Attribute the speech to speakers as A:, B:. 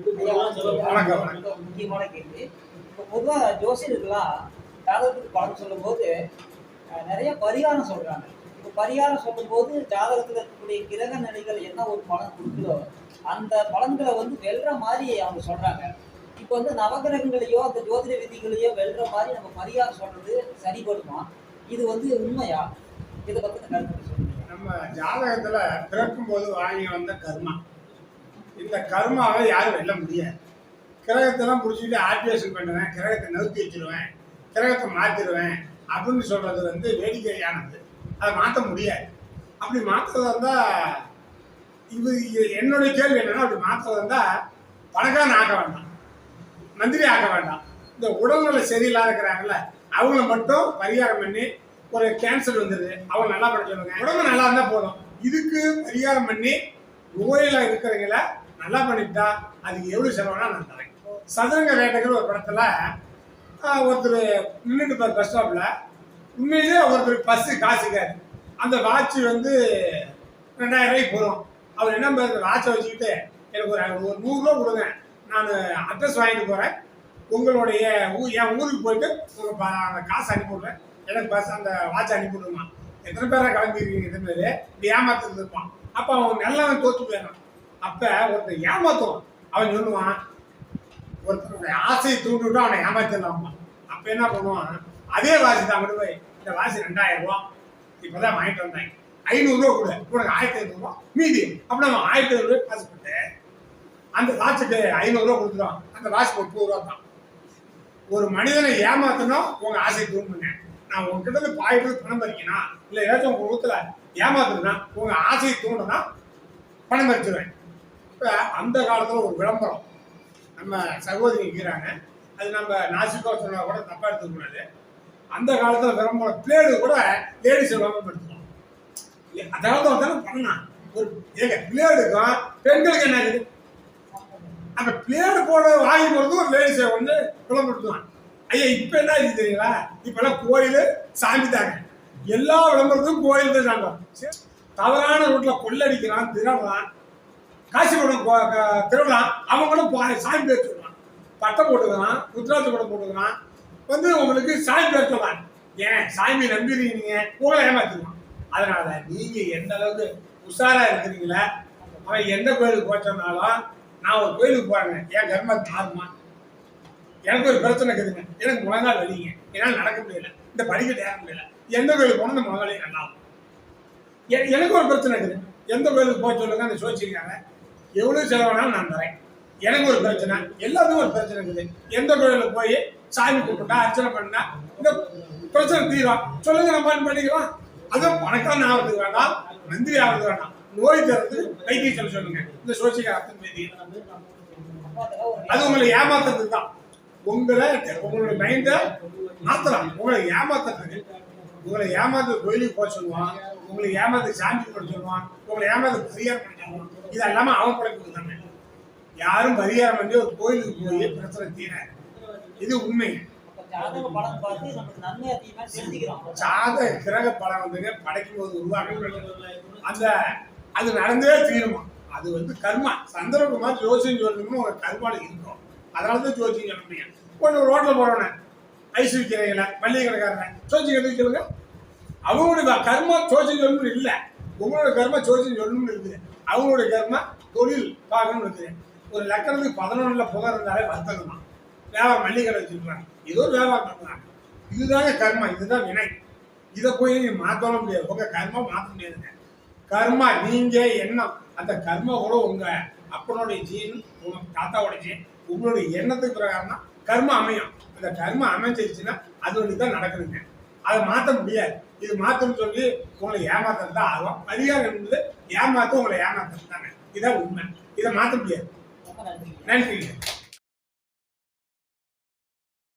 A: வணக்கம்,
B: முக்கியமான கேள்வி. இப்போ பொதுவாக ஜோசியர்கள்லாம் ஜாதகத்துக்கு பலன் சொல்லும்போது நிறைய பரிகாரம் சொல்றாங்க. இப்போ பரிகாரம் சொல்லும்போது ஜாதகத்தில் இருக்கக்கூடிய கிரக நிலைகள் என்ன ஒரு பலன் கொடுக்குதோ அந்த பலன்களை வந்து வெல்ற மாதிரி அவங்க சொல்றாங்க. இப்போ வந்து நவகிரகங்களையோ அந்த ஜோதிட விதிகளையோ வெல்ற மாதிரி நம்ம பரிகாரம் சொல்றது சரிபடுமா? இது வந்து உண்மையா? இதை பத்தின கருத்து சொல்லுங்க.
A: நம்ம ஜாதகத்துல பிறக்கும் போது வாங்கி வந்த கர்மா. இந்த கர்மாவை யாரும் வெல்ல முடியாது. கிரகத்தெல்லாம் பிடிச்சிட்டு ஆப்ரேஷன் பண்ணுவேன் கிரகத்தை நவுத்தி வச்சிருவேன் கிரகத்தை மாத்திடுவேன் அப்படின்னு சொல்றது வந்து வேடிக்கையானது. அதை மாற்ற முடியாது. அப்படி மாற்றுறதா இருந்தா இது என்னுடைய கேள்வி என்னன்னா அப்படி மாற்றுறதா இருந்தா பணக்காரன் ஆக்க வேண்டாம். மந்திரி ஆக்க வேண்டாம். இந்த உடல்நிலை சரியில்லாத இருக்கிறாங்கல்ல அவங்கள மட்டும் பரிகாரம் பண்ணி ஒரு கேன்சர் வந்துடுது அவங்க நல்லா பண்ண உடம்பு நல்லா இருந்தால் போதும். இதுக்கு பரிகாரம் பண்ணி நோயில இருக்கிறவங்கள நல்லா பண்ணிட்டா அதுக்கு எவ்வளவு செலவுனா நான் தரேன். சதுரங்க வேட்டைகள் ஒரு படத்துல ஒருத்தர் நின்றுட்டு இருப்பார் பஸ் ஸ்டாப்ல உண்மையிலே ஒருத்தர் பஸ் காசுக்காரு. அந்த வாட்ச் வந்து ரெண்டாயிரம் ரூபாய்க்கு போகும் அவர் என்ன பண்ணுறது வாட்சை வச்சுக்கிட்டு எனக்கு ஒரு ஒரு நூறுரூவா கொடுங்க. நான் அட்ரஸ் வாங்கிட்டு போகிறேன் உங்களுடைய ஊ- என் ஊருக்கு போயிட்டு உங்கள் அந்த காசு அனுப்பிவிடுறேன் எனக்கு பஸ் அந்த வாட்ச் அனுப்பிவிடுமா எத்தனை பேராக கிளம்பிருக்கீங்க இது மாதிரி இப்படி ஏமாத்துறது இருப்பான். அப்போ அவன் நல்லவன் தோற்று போயிடறான். அப்போ ஒருத்தன் ஏமாத்துவான். அவன் சொல்லுவான் ஒருத்தனுடைய ஆசையை தூண்டி அவனை ஏமாத்திடலாமா? அப்போ என்ன பண்ணுவான்? அதே வாசி தான் கொண்டு போய் இந்த வாசி ரெண்டாயிரம் ரூபா. இப்பதான் வாங்கிட்டு வந்தேன். ஐநூறுரூவா கூட. உனக்கு ஆயிரத்தி ஐநூறுரூவா மீதி. அப்படி நம்ம ஆயிரத்தி ஐநூறுரூவா காசு போட்டு அந்த வாட்சுக்கு ஐநூறுரூவா கொடுத்துருவான் அந்த வாட்ச் முப்பது ரூபா தான். ஒரு மனிதனை ஏமாத்தணும் உங்க ஆசையை தூண்டுங்க நான் உங்ககிட்ட இருந்து பாயிட்டு பணம் பறிக்கணும் இல்லை ஏதாச்சும் உங்க ஊத்துல ஏமாத்துனா உங்க ஆசையை தூண்டுனா பணம் பறிச்சிருவேன். இப்போ அந்த காலத்தில் ஒரு விளம்பரம் நம்ம சகோதரி இருக்கிறாங்க அது நம்ம நாசிக்கோ சொன்னால் கூட தப்பாக எடுத்துக்கூடாது அந்த காலத்தில் விளம்பரம் பிளேடு கூட லேடிஸ் விளம்பரப்படுத்துவோம் அதாவது தானே பண்ணலாம் ஒரு ஏங்க பிளேடுக்கும் பெண்களுக்கு என்ன இருக்குது? அந்த பிளேடு போட வாங்கி போறது ஒரு லேடிஸை வந்து விளம்பரப்படுத்துவான். ஐயா இப்போ என்ன இது தெரியுங்களா? இப்போல்லாம் கோயில் சாமி தாங்க. எல்லா விளம்பரத்துக்கும் கோயில் தான் சாங்க. தவறான ரூட்டில் கொள்ளடிக்கிறான் திருடலாம் காசிபுரம் திருவிழா அவங்களும் சாமி பேர் சொல்லுவான் பட்டம் போட்டுக்கிறான் ருத்ராட்ச படம் போட்டுக்கிறான். வந்து உங்களுக்கு சாமி பேர் சொல்லுவான் ஏன்? சாமி நம்பிடுறீங்க உங்களை ஏமாத்திடுவான். அதனால நீங்க எந்த அளவுக்கு உஷாரா இருக்கிறீங்களா அவன் எந்த கோயிலுக்கு போச்சோம்னாலும் நான் ஒரு கோயிலுக்கு போறேங்க. என் கர்மம் மாறுமா எனக்கு ஒரு பிரச்சனை இருக்குதுங்க. எனக்கு முழங்கால் வலிங்க. என்னால் நடக்க முடியல. இந்த படிக்கட்டு ஏற முடியல. எந்த கோயிலுக்கு போனால் இந்த முழங்காலே நல்லா எனக்கு ஒரு பிரச்சனை இருக்குது. எந்த கோயிலுக்கு போக சொல்லுங்க அந்த சோச்சிருக்காங்க எவ்வளவு செலவானாலும் நான் தரேன். எனக்கு ஒரு பிரச்சனை எல்லாத்துக்கும் ஒரு பிரச்சனை இருக்குது. எந்த கோயிலுக்கு போய் சாமி கும்பிட்டா அர்ச்சனை பண்ணா இந்த பிரச்சனை தீரும். சொல்லுங்க நம்ம பண்ணிக்கலாம். அதுவும் பணக்காரன் ஆகிறதுக்கு வேண்டாம் நந்திரி ஆகிறது வேண்டாம். நோய் தருது வைத்தியம் சொல்ல சொல்லுங்க. இந்த சோசிக்க அர்த்தம் அது உங்களை ஏமாத்துறது தான். உங்களை உங்களோட மைண்டை மாத்தலாம். உங்களை ஏமாத்துறது உங்களை ஏமாத்து கோயிலுக்கு போக சொல்லுவான். உங்களை ஏமாத்து சாமி பண்ண சொல்லுவான். உங்களை ஏமாத்து பரிகாரம் பண்ண சொல்லுவான் இது எல்லாமே அவன் படைப்பு தானே யாரும் பரிகாரம் பண்ணி ஒரு கோயிலுக்கு போய் பிரச்சனை தீர இது உண்மை. சாத கிரக படம் வந்துங்க படைக்கும் போது உருவாக்க அந்த அது நடந்தே தீருமா? அது வந்து கர்மா. சந்திரகுமார் ஜோசியம் சொல்லணும்னு ஒரு கர்மால இருக்கும். அதனால தான் ஜோசியம் சொல்ல முடியும். ஒன்று ரோட்ல போறவன ஐஸ் விற்கிறீங்கள மல்லிகை கடைக்காரன் ஜோசியம் எதுக்கு சொல்லுங்க. அவங்களுடைய கர்மா ஜோசியம் சொல்லணும்னு இல்லை. உங்களோட கர்மா ஜோசியம் சொல்லணும்னு இருக்குது அவங்களோட கர்மா தொழில் பார்க்கணும்னு இருக்குது ஒரு லக்கணத்துக்கு பதினொன்றில் புகை இருந்தாலே வர்த்தகமா? வியாபாரம் மல்லிகளை வச்சுருக்குறாங்க ஏதோ ஒரு வியாபாரம் பண்ணுறாங்க இதுதாங்க கர்மா இதுதான் வினை. இதை போய் நீங்கள் மாற்றலாம் முடியாது. உங்கள் கர்மா மாற்ற முடியாதுங்க. கர்மா நீங்க எண்ணம். அந்த கர்மா கூட உங்கள் அப்பனுடைய ஜீன் உங்கள் தாத்தாவோட ஜீன் உங்களுடைய எண்ணத்துக்கு பிரகாரம் தான் கர்மா அமையும். அந்த கர்மா அமைஞ்சிருச்சுன்னா அது ஒன்று தான் நடக்குதுங்க. அதை மாற்ற முடியாது. இது மாற்றணும்னு சொல்லி உங்களை ஏமாத்தது தான் ஆகும் அதிகாரம் என்பது ஏமாத்த உங்களை ஏமாத்தது தாங்க இதான் உண்மை. இதை மாற்ற முடியாது.
B: நன்றி
A: நன்றிங்க.